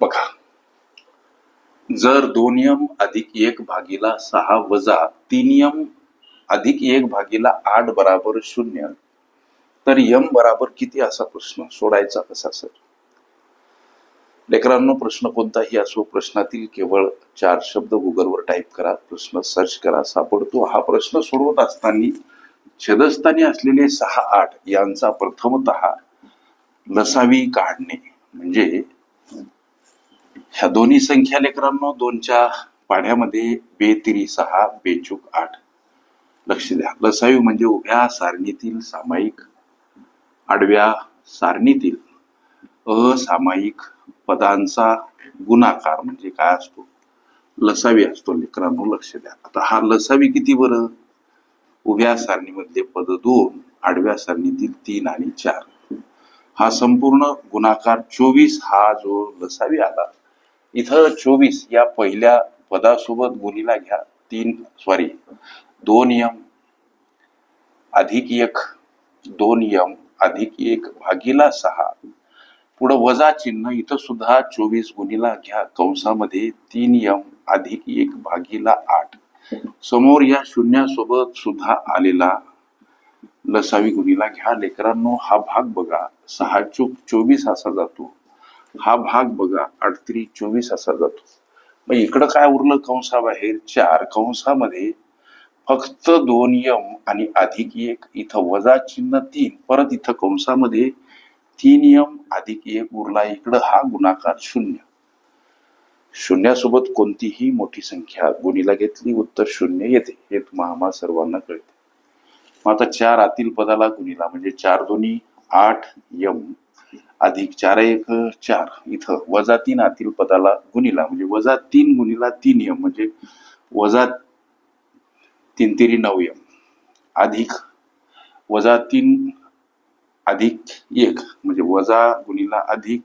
बघा. जर दोनियम अधिक एक भागीला सहा वजा तीन यम अधिक एक भागीला आठ बराबर शून्य तर यम बराबर किती असा प्रश्न? सोडायचा कसा सर? लेकरांनो प्रश्न कोणताही असो प्रश्नातील केवळ चार शब्द गुगलवर टाईप करा प्रश्न सर्च करा सापडतो. हा प्रश्न सोडवत असताना छेदस्थानी असलेले सहा आठ यांचा प्रथमत लसावी काढणे म्हणजे ह्या दोन्ही संख्या लेकरांनो दोनच्या पाढ्यामध्ये बेतिरी सहा बेचूक आठ. लक्ष द्या. लसावी म्हणजे उभ्या सारणीतील सामायिक आडव्या सारणीतील असामायिक पदांचा गुणाकार म्हणजे काय असतो? लसावी असतो लेकरांनो लक्ष द्या. आता हा लसावी किती बरं? उभ्या सारणीमधले पद दोन आडव्या सारणीतील तीन आणि चार. हा संपूर्ण गुणाकार चोवीस हा जो लसावी आला इथं चोवीस या पहिल्या पदासोबत गुणीला घ्या. तीन सॉरी दोन यम अधिक एक दोन यम अधिक एक भागीला सहा. पुढं वजा चिन्ह इथं सुद्धा चोवीस गुणीला घ्या. कंसामध्ये तीन यम अधिक एक भागीला आठ. समोर या शून्यासोबत सुद्धा आलेला लसावी गुणीला घ्या. लेकरांनो हा भाग बघा. सहा चोक चोवीस असा जातो. हा भाग बघा अडतरी चोवीस असा जातो. मग इकडं काय उरलं कंसाबाहेर? चार कंसामध्ये फक्त दोन यम आणि अधिक एक इथं वजा चिन्ह तीन परत इथं कंसामध्ये तीन यम अधिक एक उरला इकडं हा गुणाकार शून्य. शून्यासोबत कोणतीही मोठी संख्या गुणीला घेतली उत्तर शून्य येते हे तुम्हा सर्वांना कळते. मग आता चार आतील पदाला गुणीला म्हणजे चार दोन्ही आठ यम अधिक चार एक चार. इथं वजा तीन आतील पदाला गुणीला म्हणजे वजा तीन गुणीला तीन यम म्हणजे वजा तीन तेरी नऊ यम. अधिक वजा तीन अधिक एक म्हणजे वजा गुणीला अधिक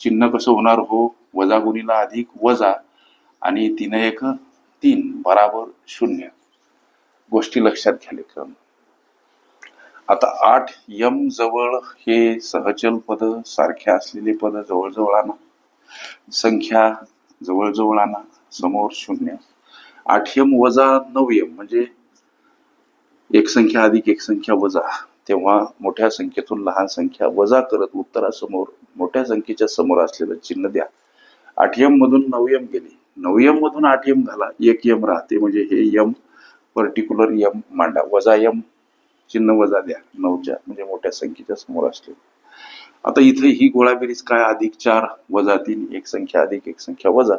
चिन्ह कसं होणार हो? वजा गुणीला अधिक वजा आणि तीन एक तीन. बराबर शून्य. गोष्टी लक्षात घ्या लेकरांनो आता आठ यम जवळ हे सहचल पद सारखे असलेले पद जवळजवळ आणा. संख्या जवळजवळ आणा समोर शून्य. आठ यम वजा नऊ यम म्हणजे एक संख्या अधिक एक संख्या वजा. तेव्हा मोठ्या संख्येतून लहान संख्या वजा करत उत्तरासमोर मोठ्या संख्येच्या समोर असलेलं चिन्ह द्या. आठ यम मधून नऊ यम गेले. नऊ यम मधून आठ यम घाला. एक यम राहते म्हणजे हे यम पर्टिक्युलर यम मांडा. वजा यम चिन्ह वजा द्या नऊच्या म्हणजे मोठ्या संख्येच्या समोर असले आता इथे ही गोळाबेरीज काय अधिक चार वजा तीन एक संख्या अधिक एक संख्या वजा.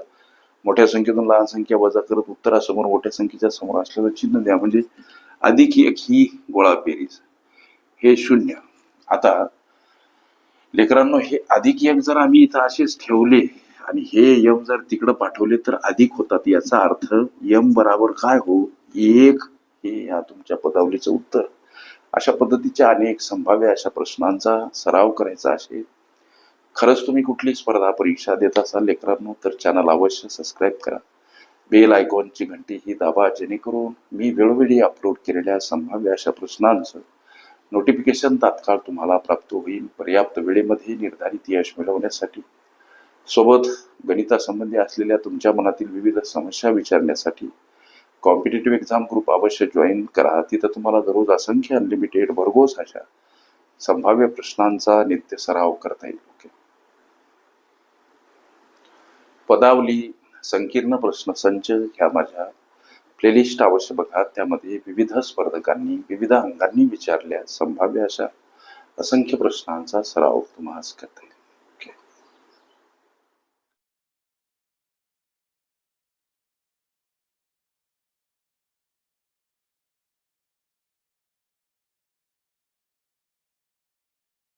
मोठ्या संख्येतून लहान संख्या वजा करत उत्तरासमोर मोठ्या संख्येच्या समोर असलेलं चिन्ह द्या. म्हणजे अधिक एक ही गोळाबेरीज. हे शून्य. आता लेकरांनो हे अधिक एक जर आम्ही इथं असेच ठेवले आणि हे यम जर तिकडं पाठवले तर अधिक होतात याचा अर्थ यम बराबर काय हो? एक हे या तुमच्या पदावलीचं उत्तर. अशा पद्धतीच्या अनेक संभाव्य अशा प्रश्नांचा सराव करायचा असेल खरंच तुम्ही कुठली स्पर्धा परीक्षा देत असाल लेकरांनो तर चॅनल अवश्य सबस्क्राईब करा. बेल आयकॉनची घंटी ही दाबा जेणेकरून मी वेळोवेळी अपलोड केलेल्या संभाव्य अशा प्रश्नांचं नोटिफिकेशन तात्काळ तुम्हाला प्राप्त होईल पर्याप्त वेळेमध्ये निर्धारित यश मिळवण्यासाठी. सोबत गणितासंबंधी असलेल्या तुमच्या मनातील विविध समस्या विचारण्यासाठी कॉम्पिटेटिव्ह एक्झाम ग्रुप अवश्य जॉईन करा. तिथं तुम्हाला दररोज असंख्य अनलिमिटेड भरघोस अशा संभाव्य प्रश्नांचा नित्य सराव करता येईल. ओके पदावली संकीर्ण प्रश्न संच ह्या माझ्या प्लेलिस्ट अवश्य बघा. त्यामध्ये विविध स्पर्धकांनी विविध अंगांनी विचारल्या संभाव्य अशा असंख्य प्रश्नांचा सराव तुम्हाला करता येईल.